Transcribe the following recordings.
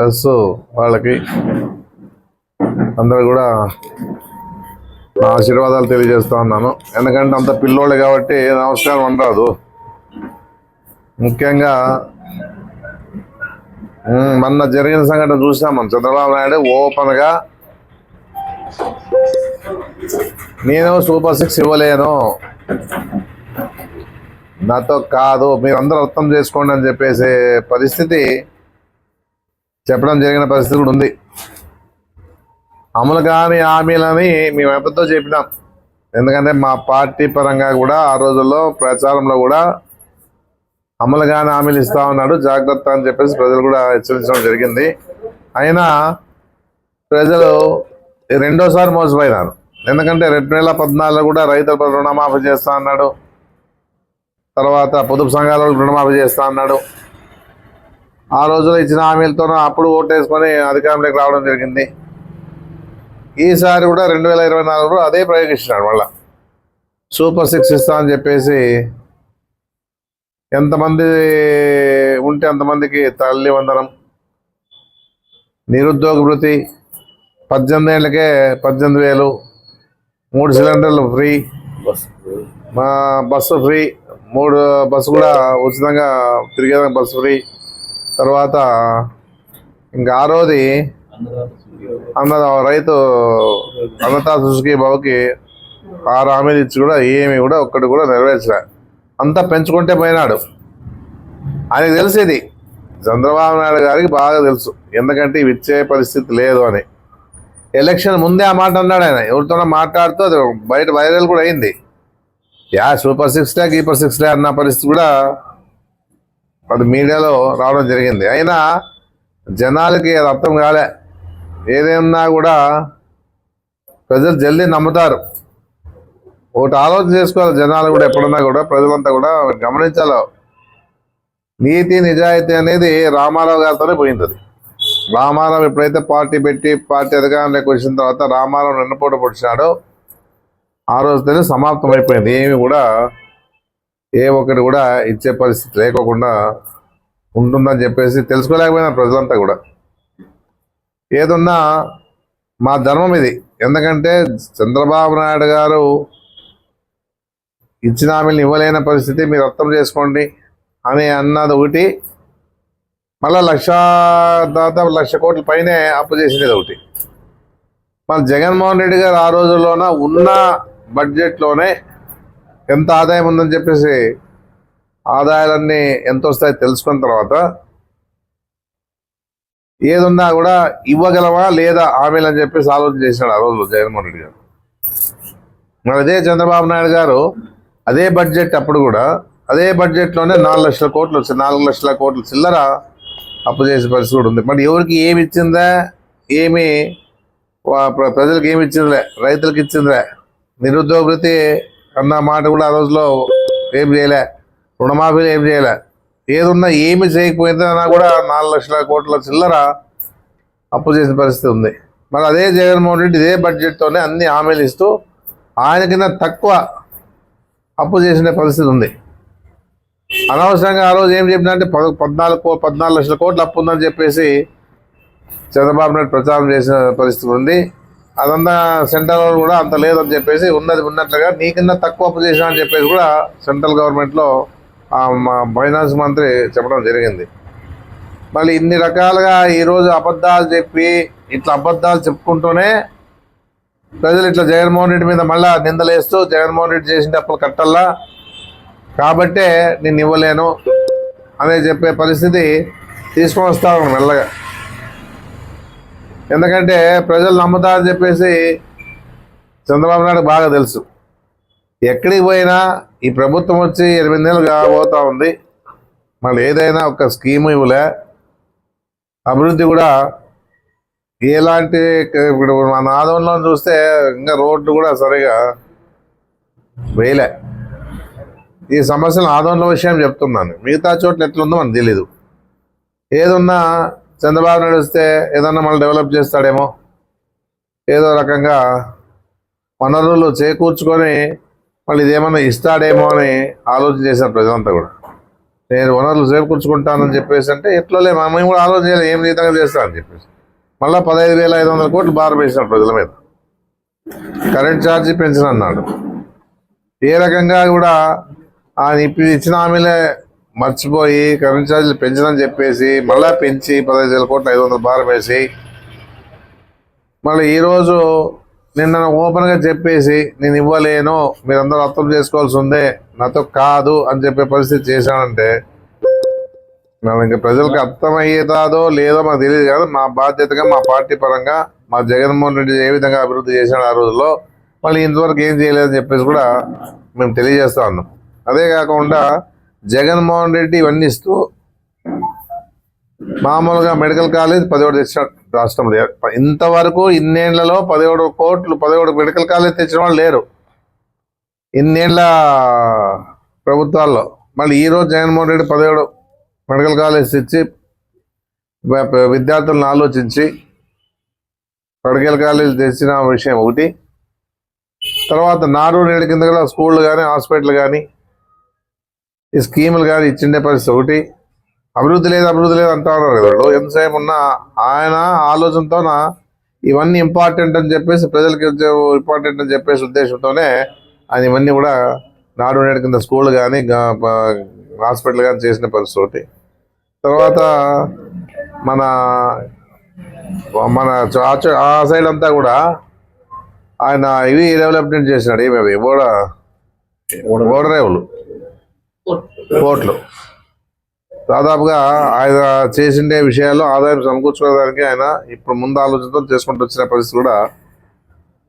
Plus వాళ్ళకి అందరూ కూడా నా ఆశీర్వాదాలు తెలియజేస్తా ఉన్నాను. ఎందుకంటే అంత పిల్లోళ్ళు కాబట్టి నమస్కారం అనరాదు. ముఖ్యంగా మొన్న జరిగిన సంఘటన చూసాం మనం. చంద్రబాబు నాయుడు ఓపెన్గా నేను సూపర్ సిక్స్ ఇవ్వలేను. నాతో కాదు మీరు అందరూ అర్థం చేసుకోండి అని చెప్పేసే పరిస్థితి చెప్పడం జరిగిన పరిస్థితి కూడా ఉంది. అమలు కాని హామీలని మేము ఎప్పటితో చెప్పినాం. ఎందుకంటే మా పార్టీ పరంగా కూడా ఆ రోజుల్లో ప్రచారంలో కూడా అమలు కాని హామీలు ఇస్తా ఉన్నాడు జాగ్రత్త అని చెప్పేసి ప్రజలు కూడా హెచ్చరించడం జరిగింది. అయినా ప్రజలు రెండోసారి మోసపోయినారు. ఎందుకంటే రెండు వేల పద్నాలుగులో కూడా రైతుల రుణమాఫీ చేస్తా అన్నాడు. తర్వాత పొదుపు సంఘాల రుణమాఫీ చేస్తా అన్నాడు. ఆ రోజుల్లో ఇచ్చిన హామీలతోనూ అప్పుడు ఓటేసుకొని అధికారంలోకి రావడం జరిగింది. ఈసారి కూడా రెండు వేల ఇరవై నాలుగులో అదే ప్రయోగిస్తున్నాడు మళ్ళా. సూపర్ సిక్స్ ఇస్తా అని చెప్పేసి ఎంతమంది ఉంటే అంతమందికి తల్లి వందనం నిరుద్యోగ వృత్తి పద్దెనిమిది ఏళ్ళకే పద్దెనిమిది వేలు మూడు సిలిండర్లు ఫ్రీ మా బస్సు ఫ్రీ మూడు బస్సు కూడా ఉచితంగా తిరిగేదానికి బస్సు ఫ్రీ తర్వాత ఇంకా ఆరోది అన్న రైతు అన్నతా సుజుకి బాబుకి ఆరు హామీలు ఇచ్చి కూడా ఏమి కూడా ఒక్కటి కూడా నెరవేర్చలే. అంతా పెంచుకుంటే పోయినాడు. ఆయనకు తెలిసేది చంద్రబాబు నాయుడు గారికి బాగా తెలుసు. ఎందుకంటే ఇవి ఇచ్చే పరిస్థితి లేదు అని. ఎలక్షన్ ముందే ఆ మాట అన్నాడు ఆయన. ఎవరితోనో మాట్లాడుతూ అది బయట వైరల్ కూడా అయింది. యా సూపర్ సిక్స్ డే కీపర్ సిక్స్ డే అన్న పరిస్థితి కూడా అది మీడియాలో రావడం జరిగింది. అయినా జనాలకి అది అర్థం కాలే. ఏదేమన్నా కూడా ప్రజలు జల్దీ నమ్ముతారు. ఒకటి ఆలోచన చేసుకోవాలి జనాలు కూడా ఎప్పుడన్నా కూడా ప్రజలంతా కూడా గమనించాలి. నీతి నిజాయితీ అనేది రామారావు గారితోనే పోయింది రామారావు ఎప్పుడైతే పార్టీ పెట్టి పార్టీ అధికారంలోకి వచ్చిన తర్వాత రామారావు నిన్నపూట పొడిచినాడో ఆ రోజుతోనే సమాప్తం అయిపోయింది ఏమి కూడా ఏ ఒక్కటి కూడా ఇచ్చే పరిస్థితి లేకోకుండా ఉంటుందని చెప్పేసి తెలుసుకోలేకపోయినా ప్రజలంతా కూడా. ఏదున్నా మా ధర్మం ఇది. ఎందుకంటే చంద్రబాబు నాయుడు గారు ఇచ్చిన హామీలను ఇవ్వలేని పరిస్థితి మీరు అర్థం చేసుకోండి అని అన్నది ఒకటి. మళ్ళీ లక్ష దాదాపు లక్ష కోట్ల పైనే అప్పు చేసినది ఒకటి. మన జగన్మోహన్ రెడ్డి గారు ఆ రోజుల్లోన ఉన్న బడ్జెట్లోనే ఎంత ఆదాయం ఉందని చెప్పేసి ఆదాయాలన్నీ ఎంత వస్తాయో తెలుసుకున్న తర్వాత ఏదున్నా కూడా ఇవ్వగలవా లేదా ఆమెలని చెప్పేసి ఆలోచన చేసినాడు ఆ రోజు జగన్మోహన్ రెడ్డి గారు. మరి అదే చంద్రబాబు నాయుడు గారు అదే బడ్జెట్ అప్పుడు కూడా అదే బడ్జెట్లోనే నాలుగు లక్షల కోట్లు వచ్చింది నాలుగు లక్షల కోట్లు చిల్లర అప్పు చేసే పరిస్థితి కూడా ఉంది. మరి ఎవరికి ఏమి ఇచ్చిందా? ఏమి వా- ప్ర- ప్రజలకు ఏమి ఇచ్చిందిలే? రైతులకు ఇచ్చిందిలే? నిరుద్యోగతి అన్న మాట కూడా ఆ రోజులో ఏం చేయలే రుణమాఫీలు ఏం చేయలే. ఏదున్నా ఏమి చేయకపోయిందన్నా కూడా నాలుగు లక్షల కోట్ల చిల్లర అప్పు చేసిన పరిస్థితి ఉంది. మరి అదే జగన్మోహన్ రెడ్డి ఇదే బడ్జెట్తోనే అన్ని హామీలు ఇస్తూ ఆయనకిన్న తక్కువ అప్పు చేసిన పరిస్థితి ఉంది. అనవసరంగా ఆ రోజు ఏం చెప్పినంటే పద పద్నాలుగు కో- పద్నాలుగు లక్షల కోట్లు అప్పు ఉందని చెప్పేసి చంద్రబాబు నాయుడు ప్రచారం చేసిన పరిస్థితి ఉంది. అదంతా సెంట్రల్ కూడా అంత లేదని చెప్పేసి ఉన్నది ఉన్నట్లుగా నీకన్నా తక్కువ అప్పు చేసినా అని చెప్పేసి కూడా సెంట్రల్ గవర్నమెంట్లో మా ఫైనాన్స్ మంత్రి చెప్పడం జరిగింది. మళ్ళీ ఇన్ని రకాలుగా ఈరోజు అబద్ధాలు చెప్పి ఇట్లా అబద్ధాలు చెప్పుకుంటూనే ప్రజలు ఇట్లా జగన్మోహన్ రెడ్డి మీద మళ్ళీ నిందలేస్తూ జగన్మోహన్ రెడ్డి చేసిన అప్పులు కట్టల్లా. కాబట్టే నేను ఇవ్వలేను అనే చెప్పే పరిస్థితి తీసుకొని వస్తా మెల్లగా. ఎందుకంటే ప్రజలు నమ్ముతారని చెప్పేసి చంద్రబాబు నాయుడు బాగా తెలుసు. ఎక్కడికి పోయినా ఈ ప్రభుత్వం వచ్చి ఎనిమిది నెలలు కాబోతూ ఉంది. మళ్ళీ ఏదైనా ఒక స్కీమ్ ఇవ్వలే. అభివృద్ధి కూడా ఎలాంటి ఇప్పుడు మన ఆదంలో చూస్తే ఇంకా రోడ్లు కూడా సరిగా వేయలే. ఈ సమస్యలు ఆదంలో విషయం చెప్తున్నాను. మిగతా చోట్ల ఎట్లుందో మనకు తెలీదు. ఏదున్నా చంద్రబాబు నాయుడు వస్తే ఏదన్నా మళ్ళీ డెవలప్ చేస్తాడేమో. ఏదో రకంగా వనరులు చేకూర్చుకొని మళ్ళీ ఇదేమన్నా ఇస్తాడేమో అని ఆలోచన చేశారు ప్రజలంతా కూడా. నేను వనరులు చేకూర్చుకుంటానని చెప్పేసి అంటే ఎట్లలే మేము కూడా ఆలోచన చేయాలి ఏం విధంగా చేస్తానని చెప్పేసి. మళ్ళీ పదహైదు వేల ఐదు వందల కోట్లు భారం వేసినాడు ప్రజల మీద. Current charge పెంచనన్నాడు. ఏ రకంగా కూడా ఆయన ఇప్పుడు ఇచ్చిన హామీలే మర్చిపోయి కరెంట్ ఛార్జీలు పెంచదని చెప్పేసి మళ్ళా పెంచి పదహైదు వేల కోట్లు ఐదు వందల భారం వేసి మళ్ళీ ఈరోజు నిన్న ఓపెన్గా చెప్పేసి నేను ఇవ్వలేను మీరందరూ అర్థం చేసుకోవాల్సి ఉందే నాతో కాదు అని చెప్పే పరిస్థితి చేశానంటే నన్ను ఇంకా ప్రజలకు అర్థమయ్యేదాదో లేదో మాకు తెలియదు కాదు మా బాధ్యతగా మా పార్టీ పరంగా మా జగన్మోహన్ రెడ్డి ఏ విధంగా అభివృద్ధి చేశాడు ఆ రోజుల్లో మళ్ళీ ఇంతవరకు ఏం చేయలేదని చెప్పేసి కూడా మేము తెలియజేస్తా ఉన్నాం. అదే కాకుండా జగన్మోహన్ రెడ్డి ఇవన్నీ ఇస్తూ మామూలుగా మెడికల్ కాలేజ్ పదిహేడు తెచ్చినాడు రాష్ట్రంలో ఇంతవరకు ఇన్నేళ్ళలో పదిహేడు కోట్లు పదిహేడు మెడికల్ కాలేజ్ తెచ్చిన వాళ్ళు లేరు. ఇన్నేళ్ళ ప్రభుత్వాల్లో. మళ్ళీ ఈరోజు జగన్మోహన్ రెడ్డి పదిహేడు మెడికల్ కాలేజ్ తెచ్చి విద్యార్థులను ఆలోచించి మెడికల్ కాలేజ్ తెచ్చిన విషయం ఒకటి. తర్వాత నాడు నేడు కింద కూడా స్కూళ్ళు కానీ హాస్పిటల్ కానీ ఈ స్కీములు కానీ ఇచ్చిండే పరిస్థితి ఒకటి. అభివృద్ధి లేదు అభివృద్ధి లేదు అంటా ఉన్నారు కదా. ఎంతసేపు ఉన్నా ఆయన ఆలోచనతోన ఇవన్నీ ఇంపార్టెంట్ అని చెప్పేసి ప్రజలకి ఇంపార్టెంట్ అని చెప్పేసి ఉద్దేశంతోనే ఆయన ఇవన్నీ కూడా నాడు నేడు కింద స్కూల్ కానీ హాస్పిటల్ కానీ చేసిన పరిస్థితి ఒకటి. తర్వాత మన మన ఆ సైడ్ అంతా కూడా ఆయన ఇవి డెవలప్మెంట్ చేసినాడు. ఏమి అవి ఓడ ఓడరేవులు కోట్లు దాదాపుగా ఆయన చేసిండే విషయాల్లో ఆదాయం సమకూర్చుకోవడానికి ఆయన ఇప్పుడు ముందు ఆలోచనతో చేసుకుంటూ వచ్చిన పరిస్థితి కూడా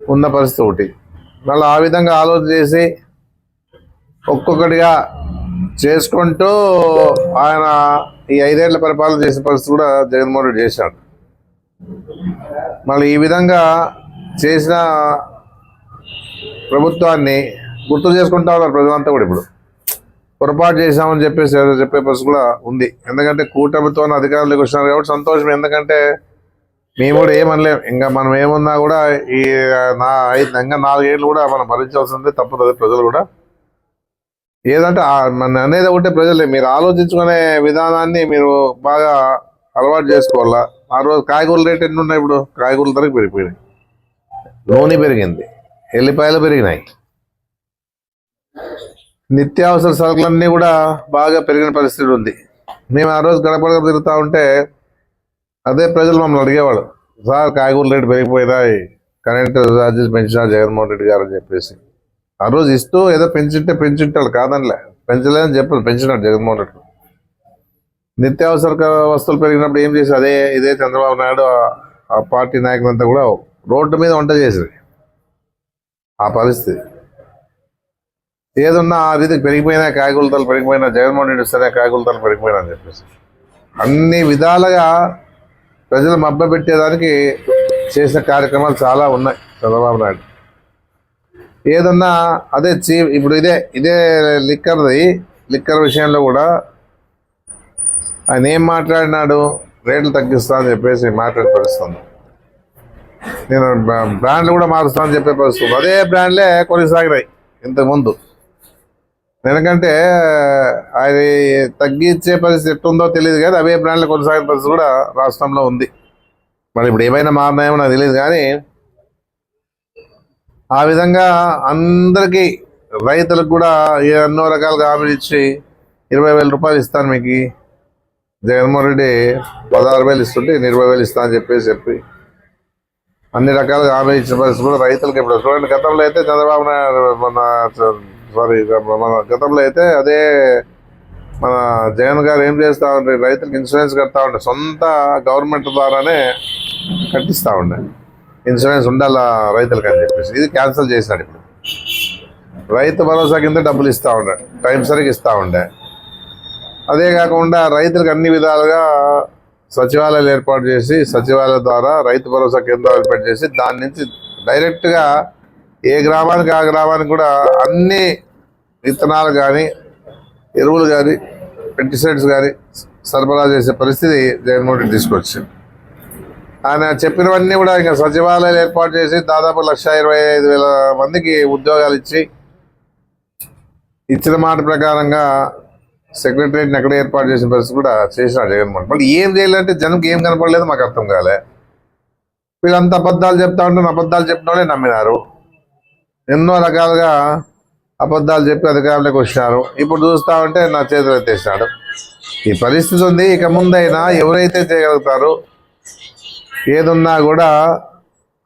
ఉన్న పరిస్థితి ఒకటి. మళ్ళీ ఆ విధంగా ఆలోచన చేసి ఒక్కొక్కటిగా చేసుకుంటూ ఆయన ఈ ఐదేళ్ళ పరిపాలన చేసిన పరిస్థితి కూడా జగన్మోహన్ రెడ్డి చేశాడు. మళ్ళీ ఈ విధంగా చేసిన ప్రభుత్వాన్ని గుర్తు చేసుకుంటా ఉన్నారు ప్రజలంతా కూడా ఇప్పుడు. పొరపాటు చేశామని చెప్పేసి ఏదో చెప్పే పరిస్థితి కూడా ఉంది. ఎందుకంటే కూటమితో అధికారులకు వచ్చినారు కాబట్టి సంతోషం. ఎందుకంటే మేము కూడా ఏమనలేం ఇంకా మనం ఏమున్నా కూడా ఈ నా ఐదు ఇంకా నాలుగేళ్ళు కూడా మనం భరించాల్సిందే తప్పదు ప్రజలు కూడా. ఏదంటే మన అనేది ఒకటే ప్రజలే. మీరు ఆలోచించుకునే విధానాన్ని మీరు బాగా అలవాటు చేసుకోవాలా? ఆ రోజు కాయగూరల రేట్ ఎన్ని ఉన్నాయి ఇప్పుడు? కాయగూరల ధరకు పెరిగిపోయినాయి. నూనె పెరిగింది. ఎల్లిపాయలు పెరిగినాయి. నిత్యావసర సరుకులన్నీ కూడా బాగా పెరిగిన పరిస్థితి ఉంది. మేము ఆ రోజు గడప గడప తిరుగుతూ ఉంటే అదే ప్రజలు మమ్మల్ని అడిగేవాడు సార్ కాయగూరల రేటు పెరిగిపోయినాయి కరెంట్ ఛార్జెస్ పెంచినా జగన్మోహన్ రెడ్డి గారు అని చెప్పేసి. ఆ రోజు ఇస్తూ ఏదో పెంచుంటే పెంచుంటాడు కాదనిలే. పెంచలేదని చెప్పారు పెంచినాడు జగన్మోహన్ రెడ్డి. నిత్యావసర వస్తువులు పెరిగినప్పుడు ఏం చేసి అదే ఇదే చంద్రబాబు నాయుడు ఆ- ఆ పార్టీ నాయకులంతా కూడా రోడ్డు మీద వంట చేసేది ఆ పరిస్థితి. ఏదున్నా ఆ రీతికి పెరిగిపోయినా కాయగూరతలు పెరిగిపోయినా జగన్మోహన్ రెడ్డి వస్తేనే కాయకూలతలు పెరిగిపోయినా అని చెప్పేసి. అన్ని విధాలుగా ప్రజలు మబ్బ పెట్టేదానికి చేసిన కార్యక్రమాలు చాలా ఉన్నాయి చంద్రబాబు నాయుడు. ఏదన్నా అదే చీ ఇప్పుడు ఇదే ఇదే లిక్కర్ది లిక్కర్ విషయంలో కూడా ఆయన ఏం మాట్లాడినాడు రేట్లు తగ్గిస్తా అని చెప్పేసి మాట్లాడే పరిస్థితుంది నేను బ్రాండ్లు కూడా మారుస్తా అని చెప్పే పరిస్థితుంది అదే బ్రాండ్లే కొనసాగినాయి ఇంతకుముందు ఎందుకంటే అది తగ్గించే పరిస్థితి ఎట్టుందో తెలియదు కానీ అవే బ్రాండ్లు కొనసాగే పరిస్థితి కూడా రాష్ట్రంలో ఉంది. మరి ఇప్పుడు ఏమైనా మారినాయేమో నాకు తెలియదు కానీ ఆ విధంగా అందరికీ రైతులకు కూడా ఎన్నో రకాలుగా హామీలు ఇచ్చి ఇరవై వేల రూపాయలు ఇస్తాను మీకు. జగన్మోహన్ రెడ్డి పదహారు వేలు ఇస్తుంటే నేను ఇరవై వేలు ఇస్తాను అని చెప్పేసి చెప్పి అన్ని రకాలుగా హామీలు ఇచ్చిన పరిస్థితి కూడా రైతులకు ఇప్పుడు చూడండి గతంలో అయితే చంద్రబాబు నాయుడు మన సారీ మన గతంలో అయితే అదే మన జగన్ గారు ఏం చేస్తా ఉండే రైతులకు ఇన్సూరెన్స్ కడతా ఉండే సొంత గవర్నమెంట్ ద్వారానే కట్టిస్తా ఉండే. ఇన్సూరెన్స్ ఉండాలా రైతులకు అని చెప్పేసి. ఇది క్యాన్సిల్ చేసినాడు ఇప్పుడు. రైతు భరోసా కింద డబ్బులు ఇస్తా ఉండే టైం సరిగ్గా ఇస్తా ఉండే. అదే కాకుండా రైతులకు అన్ని విధాలుగా సచివాలయాలు ఏర్పాటు చేసి సచివాలయం ద్వారా రైతు భరోసా కేంద్రాలు ఏర్పాటు చేసి దాని నుంచి డైరెక్ట్గా ఏ గ్రామానికి ఆ గ్రామానికి కూడా అన్ని విత్తనాలు కానీ ఎరువులు కానీ పెస్టిసైడ్స్ కానీ సరఫరా చేసే పరిస్థితి జగన్మోహన్ రెడ్డి తీసుకొచ్చింది ఆయన చెప్పినవన్నీ కూడా ఇంకా సచివాలయాలు ఏర్పాటు చేసి దాదాపు లక్ష ఇరవై ఐదు వేల మందికి ఉద్యోగాలు ఇచ్చి ఇచ్చిన మాట ప్రకారంగా సెక్రటరియట్ని ఎక్కడ ఏర్పాటు చేసిన పరిస్థితి కూడా చేసినాడు జగన్మోహన్ మళ్ళీ ఏం చేయాలంటే జనంకి ఏం కనపడలేదు మాకు అర్థం కాలే. వీళ్ళంతా అబద్ధాలు చెప్తా ఉంటే అబద్ధాలు చెప్పిన వాళ్ళే నమ్మినారు. ఎన్నో రకాలుగా అబద్ధాలు చెప్పి అధికారులకు వచ్చినారు. ఇప్పుడు చూస్తా ఉంటే నా చేతులు ఎత్తేసినాడు. ఈ పరిస్థితి ఉంది. ఇక ముందైనా ఎవరైతే చేయగలుగుతారో ఏదున్నా కూడా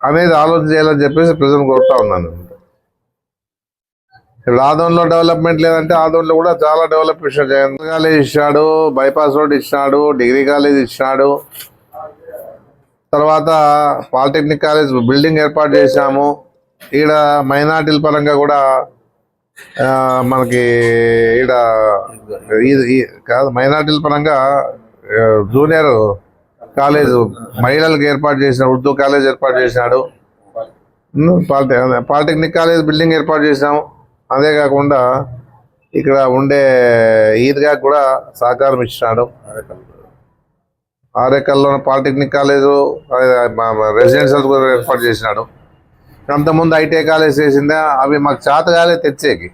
అనేది ఆలోచన చేయాలని చెప్పేసి ప్రజలు కోరుతా ఉన్నాను. ఇప్పుడు ఆదోన్లో డెవలప్మెంట్ లేదంటే ఆదోన్లో కూడా చాలా డెవలప్ ఇచ్చాడు జగన్ కాలేజ్ ఇచ్చాడు బైపాస్ రోడ్ ఇచ్చినాడు డిగ్రీ కాలేజ్ ఇచ్చినాడు తర్వాత పాలిటెక్నిక్ కాలేజ్ బిల్డింగ్ ఏర్పాటు చేశాము. ఈడ మైనార్టీల పరంగా కూడా ఆ, మనకి ఈడ ఈ- కాదు మైనార్టీల పరంగా జూనియర్ కాలేజ్ మహిళలకు ఏర్పాటు చేసిన ఉర్దూ కాలేజ్ ఏర్పాటు చేసినాడు. ఉమ్, పాలిటె పాలిటెక్నిక్ కాలేజ్ బిల్డింగ్ ఏర్పాటు చేసినాము. అదే కాకుండా ఇక్కడ ఉండే ఈద్గా కూడా సహకారం ఇచ్చినాడు. ఆరేకల్లోని పాలిటెక్నిక్ కాలేజు రెసిడెన్షియల్ కూడా ఏర్పాటు చేసినాడు. అంతకుముందు ఐటీఐ కాలేజ్ చేసిందే అవి మాకు చేత కాలే తెచ్చేకి.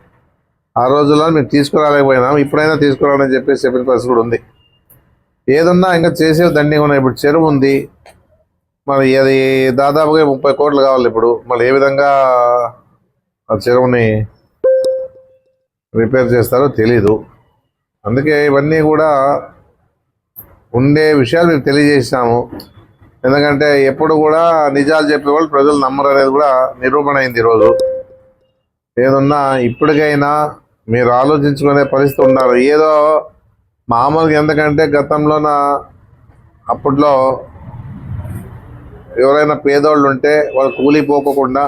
ఆ రోజుల్లో మేము తీసుకురాలేకపోయినాం ఇప్పుడైనా తీసుకురావాలని చెప్పేసి చెప్పిన పరిస్థితి కూడా ఉంది. ఏదన్నా ఇంకా చేసేవి దండి ఉన్నాయి ఇప్పుడు చెరువు ఉంది. మరి అది దాదాపుగా ముప్పై కోట్లు కావాలి ఇప్పుడు. మళ్ళీ ఏ విధంగా ఆ చెరువుని రిపేర్ చేస్తారో తెలీదు. అందుకే ఇవన్నీ కూడా ఉండే విషయాలు మీకు తెలియజేసినాము. ఎందుకంటే ఎప్పుడు కూడా నిజాలు చెప్పేవాళ్ళు ప్రజలు నమ్మరు అనేది కూడా నిరూపణ అయింది ఈరోజు ఏదన్నా ఇప్పటికైనా మీరు ఆలోచించుకునే పరిస్థితి ఉన్నారు ఏదో మామూలుగా ఎందుకంటే గతంలోన అప్పట్లో ఎవరైనా పేదోళ్ళు ఉంటే వాళ్ళు కూలీ పోకోకుండా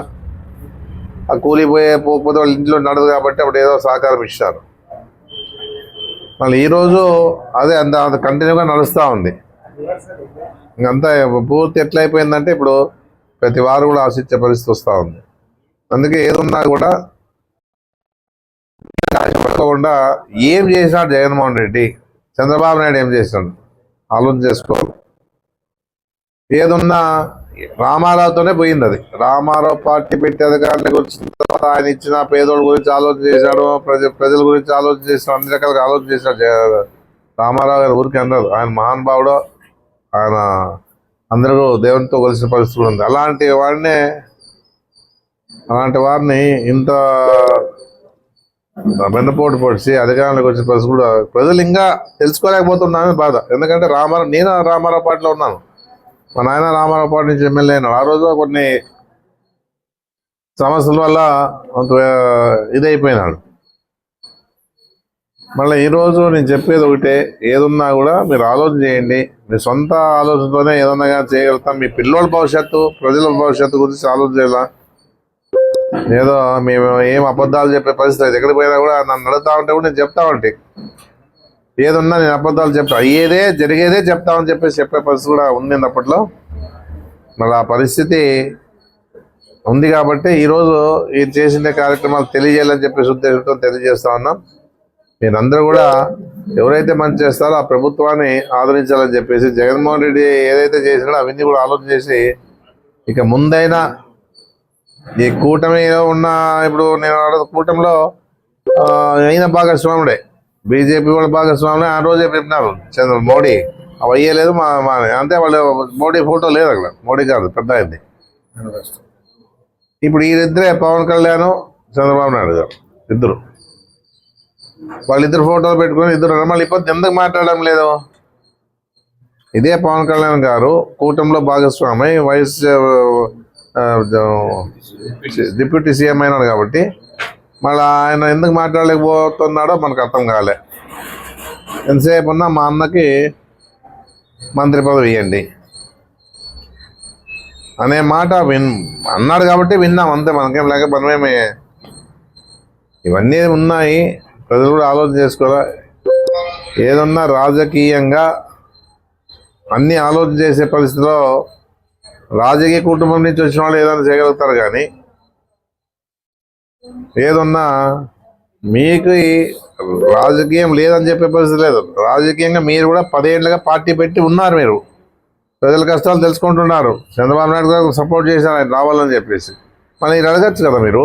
ఆ కూలీ పోయే పోకపోతే వాళ్ళ ఇంట్లో నడదు కాబట్టి అప్పుడు ఏదో సహకారం ఇచ్చారు మళ్ళీ ఈరోజు అదే అంత అంత కంటిన్యూగా నడుస్తూ ఉంది. ఇంకంతా పూర్తి ఎట్లా అయిపోయిందంటే ఇప్పుడు ప్రతి వారు కూడా ఆశించే పరిస్థితి వస్తూ ఉంది. అందుకే ఏదున్నా కూడా ఆశపడకుండా ఏం చేసినాడు జగన్మోహన్ రెడ్డి చంద్రబాబు నాయుడు ఏం చేసినాడు ఆలోచన చేసుకోవాలి. ఏదున్నా రామారావుతోనే పోయింది అది. రామారావు పార్టీ పెట్టి అధికారులకు వచ్చిన తర్వాత ఆయన ఇచ్చిన పేదోళ్ళ గురించి ఆలోచన చేశాడు ప్రజ ప్రజల గురించి ఆలోచన చేశాడు అన్ని రకాలుగా ఆలోచన చేశాడు రామారావు గారి ఊరికి అన్నారు ఆయన మహానుభావుడు ఆయన అందరూ దేవునితో కలిసిన పరిస్థితి కూడా ఉంది. అలాంటి వాడినే అలాంటి వారిని ఇంత వెన్నపోటు పొడిచి అధికారంలోకి వచ్చిన పరిస్థితి కూడా ప్రజలు ఇంకా తెలుసుకోలేకపోతున్నారని బాధ. ఎందుకంటే రామారావు నేను రామారావు పార్టీలో ఉన్నాను. మా నాయన రామారావు పార్టీ నుంచి ఎమ్మెల్యే అయినాడు. ఆ రోజు కొన్ని సమస్యల వల్ల కొంత ఇదైపోయినాడు. మళ్ళీ ఈరోజు నేను చెప్పేది ఒకటే ఏదున్నా కూడా మీరు ఆలోచన చేయండి. మీ సొంత ఆలోచనతోనే ఏదన్నా కానీ చేయగలుగుతాం. మీ పిల్లోళ్ళ భవిష్యత్తు ప్రజల భవిష్యత్తు గురించి ఆలోచన ఏదో మేము ఏం అబద్ధాలు చెప్పే పరిస్థితి లేదు. ఎక్కడికి పోయినా కూడా నన్ను అడుగుతా ఉంటే కూడా నేను చెప్తా ఉంటే. ఏదున్నా నేను అబద్ధాలు చెప్తా. అయ్యేదే జరిగేదే చెప్తామని చెప్పేసి చెప్పే పరిస్థితి కూడా ఉంది అప్పట్లో మళ్ళీ ఆ పరిస్థితి ఉంది కాబట్టి ఈరోజు ఈ చేసిన కార్యక్రమాలు తెలియజేయాలని చెప్పేసి ఉద్దేశంతో తెలియజేస్తా ఉన్నాం. మీరందరూ కూడా ఎవరైతే మంచి చేస్తారో ఆ ప్రభుత్వాన్ని ఆదరించాలని చెప్పేసి జగన్మోహన్ రెడ్డి ఏదైతే చేసినాడో అవన్నీ కూడా ఆలోచన చేసి ఇక ముందైనా ఈ కూటమిలో ఉన్న ఇప్పుడు నేను కూటమిలో అయిన భాగస్వాముడే. బీజేపీ వాళ్ళ భాగస్వాములే ఆ రోజే చెప్పినారు చంద్ర మోడీ. అవి అయ్యలేదు మా మా అంతే వాళ్ళు మోడీ ఫోటో లేదు అక్కడ. మోడీ కాదు పెద్ద అయింది ఇప్పుడు వీరిద్దరే పవన్ కళ్యాణ్ చంద్రబాబు నాయుడు గారు. ఇద్దరు. వాళ్ళిద్దరు ఫోటోలు పెట్టుకొని ఇద్దరు మళ్ళీ ఇప్పుడు ఎందుకు మాట్లాడడం లేదు? ఇదే పవన్ కళ్యాణ్ గారు కూటమిలో భాగస్వామి వైస్ డిప్యూటీ సీఎం అయినాడు కాబట్టి మళ్ళీ ఆయన ఎందుకు మాట్లాడలేకపోతున్నాడో మనకు అర్థం కాలే. ఎంతసేపు ఉన్నా మా అన్నకి మంత్రి పదవి ఇవ్వండి. అనే మాట విన్ అన్నాడు కాబట్టి విన్నాం అంతే మనకేం లేక మనమేమి. ఇవన్నీ ఉన్నాయి. ప్రజలు కూడా ఆలోచన చేసుకోవాలా ఏదన్నా రాజకీయంగా అన్ని ఆలోచన చేసే పరిస్థితిలో రాజకీయ కుటుంబం నుంచి వచ్చిన వాళ్ళు ఏదైనా చేయగలుగుతారు కానీ ఏదన్నా మీకు రాజకీయం లేదని చెప్పే పరిస్థితి లేదు. రాజకీయంగా మీరు కూడా పదేళ్ళుగా పార్టీ పెట్టి ఉన్నారు మీరు. ప్రజల కష్టాలు తెలుసుకుంటున్నారు. చంద్రబాబు నాయుడు గారు సపోర్ట్ చేశారు ఆయన రావాలని చెప్పేసి. మళ్ళీ మీరు అడగచ్చు కదా మీరు?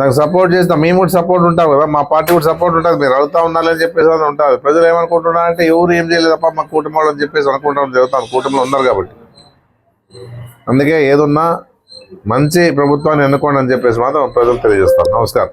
నాకు సపోర్ట్ చేస్తాం. మేము కూడా సపోర్ట్ ఉంటాం కదా. మా పార్టీ కూడా సపోర్ట్ ఉంటుంది. మీరు అడుగుతా ఉండాలని చెప్పేసి అని ఉంటారు. ప్రజలు ఏమనుకుంటున్నా అంటే ఎవరు ఏం చేయలేదప్ప మా కుటుంబాలు అని చెప్పేసి అనుకుంటాం జరుగుతాం కుటుంబంలో ఉన్నారు కాబట్టి. అందుకే ఏదున్నా మంచి ప్రభుత్వాన్ని ఎన్నుకోండి అని చెప్పేసి మాత్రం ప్రజలు తెలియజేస్తారు నమస్కారం.